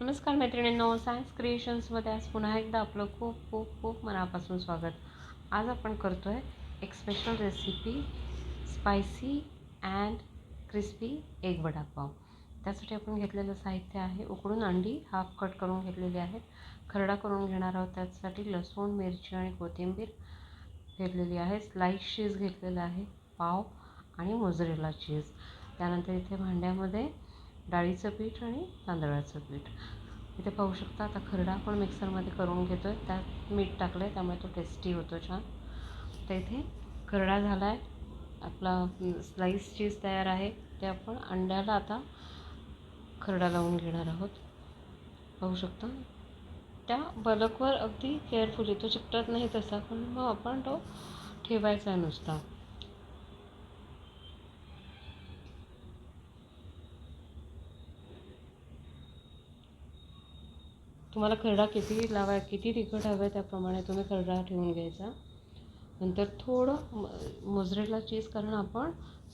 नमस्कार मैत्रिणींनो सायन्स क्रिएशन्समध्ये आज पुन्हा एकदा आपलं खूप खूप खूप मनापासून स्वागत. आज आपण करतो आहे एक special recipe spicy and crispy egg vada pav. त्यासाठी आपण घेतलेलं साहित्य आहे उकडून अंडी हाफ कट करून घेतलेली आहेत. खरडा करून घेणार आहोत त्यासाठी लसूण मिरची आणि कोथिंबीर घेतलेली आहे. स्लाईस चीज घेतलेलं आहे पाव आणि मोजरेला चीज त्यानंतर इथे भांड्यामध्ये डाळीचं पीठ आणि तांदळाचं पीठ. इथे पाहू शकता आता खरडा आपण मिक्सरमध्ये करून घेतो आहे त्यात मीठ टाकलं आहे त्यामुळे तो टेस्टी होतो छान. तर इथे खरडा झाला आहे आपला स्लाईस चीज तयार आहे. ते आपण अंड्याला आता खरडा लावून घेणार आहोत. पाहू शकता. त्या बलकवर अगदी केअरफुली तो चिकटत नाही तसा पण मग आपण तो ठेवायचा आहे नुसता. तुम्हाला खरडा किती लावाय किती तिखट हवं आहे त्याप्रमाणे तुम्ही खरडा ठेवून घ्यायचा. नंतर थोडं मोजरेला चीज कारण आपण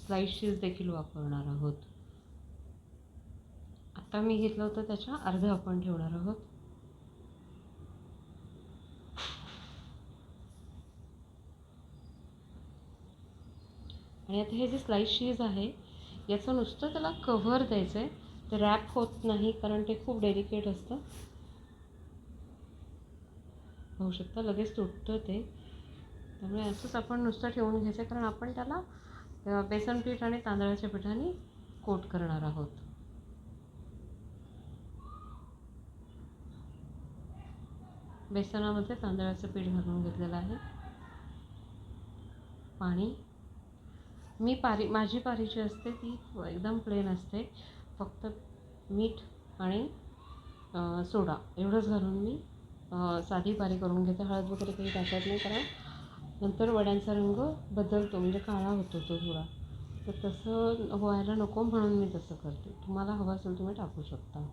स्लाईस चीज देखील वापरणार आहोत. आता मी घेतलं होतं त्याच्या अर्ध आपण ठेवणार आहोत. आणि आता हे जे स्लाईस चीज आहे याचं नुसतं त्याला कव्हर द्यायचं आहे ते रॅप होत नाही कारण ते खूप डेलिकेट असतं. होऊ शकता. लगेच तुटतं ते. त्यामुळे असंच आपण नुसतं ठेवून घ्यायचं कारण आपण त्याला बेसन पीठ आणि तांदळाच्या पिठाने कोट करणार आहोत. बेसनामध्ये तांदळाचं पीठ घालून घेतलेलं आहे. पाणी. मी पारी माझी पारी जी असते ती एकदम प्लेन असते. फक्त मीठ आणि सोडा. एवढंच घालून मी साधी पारी करून घेते. हळद वगैरे काही टाकत नाही कारण नंतर वड्यांचा रंग बदलतो. म्हणजे काळा होतो तो थोडा. तर तसं व्हायला नको म्हणून मी तसं करते. तुम्हाला हवं असेल तुम्ही टाकू शकता.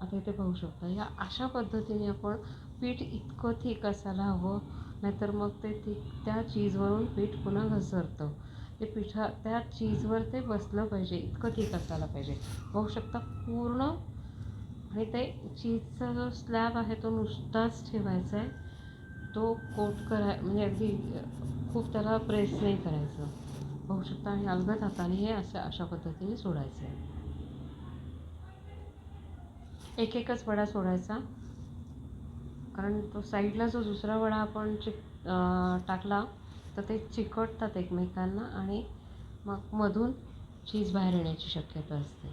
आता इथे पाहू शकता. या अशा पद्धतीने आपण पीठ इतकं थिक असायला हवं. नाहीतर मग ते थिक त्या चीजवरून पीठ पुन्हा घसरतं. ते पिठा त्या चीजवर ते बसलं पाहिजे. इतकं थिक असायला पाहिजे. पाहू शकता पूर्ण आणि ते चीजचा जो स्लॅब आहे तो नुसताच ठेवायचा आहे. तो कोट कराय म्हणजे अगदी खूप त्याला प्रेस नाही करायचं. पाहू शकता आणि अलगद हाताने हे असं अशा पद्धतीने सोडायचं आहे. एक एकच वडा सोडायचा. कारण तो साईडला जो दुसरा वडा आपण चिक टाकला तर ते चिकटतात एकमेकांना आणि मग मधून चीज बाहेर येण्याची शक्यता असते.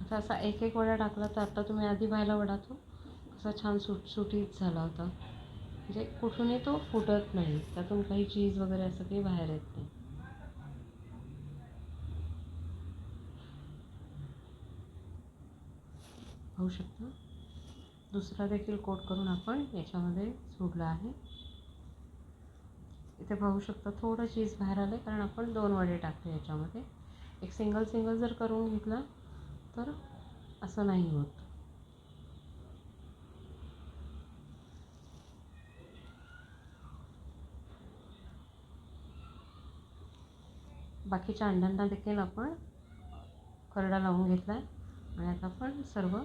आता असा एक एक वडा टाकला तर आता तुम्ही आधी पाहिला वडा तो असा छान सुटसुटीत झाला होता. म्हणजे कुठूनही तो फुटत नाही. त्यातून काही चीज वगैरे असं काही बाहेर येत नाही. पाहू शकता. दुसरा देखील कोट करून आपण याच्यामध्ये सोडला आहे. इथे पाहू शकता थोडं चीज बाहेर आलं आहे कारण आपण दोन वडे टाकले याच्यामध्ये. एक सिंगल सिंगल जर करून घेतला तर असं नाही होत. बाकीच्या अंड्यांना देखील आपण करडा लावून घेतला आहे आणि आता आपण सर्व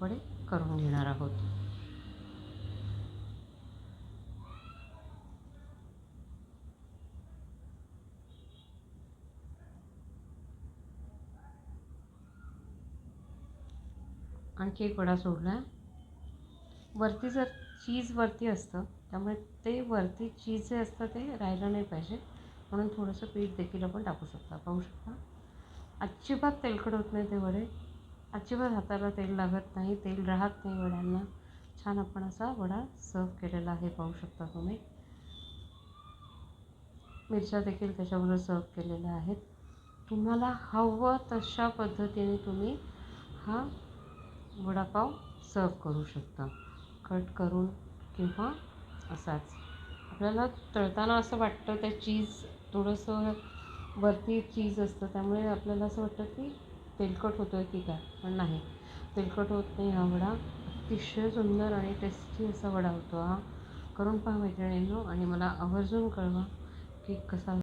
वडे करून घेणार आहोत. आणखी एक वडा सोडला आहे वरती जर चीज वरती असतं त्यामुळे ते वरती चीज जे असतं ते राहिलं नाही पाहिजे. म्हणून थोडंसं पीठ देखील आपण टाकू शकता. पाहू शकता. अजिबात तेलकट होत नाही ते वडे. अजिबात हाताला तेल लागत नाही तेल राहत नाही वड्यांना. छान आपण असा वडा सर्व केलेला आहे पाहू शकता तुम्ही. मिरच्या देखील त्याच्याबरोबर सर्व केलेल्या आहेत. तुम्हाला हवं तशा पद्धतीने तुम्ही हा वडापाव सर्व करू शकता. कट करून किंवा असाच. आपल्याला तळताना असं वाटतं त्या चीज थोडंसं वरती चीज असतं. त्यामुळे आपल्याला असं वाटतं की तेलकट होतो आहे की काय? पण नाही. तेलकट होत नाही हा वडा. अतिशय सुंदर आणि टेस्टी असा वडा होतो हा. करून पहा मैत्रिणींनो आणि मला आवर्जून कळवा की कसा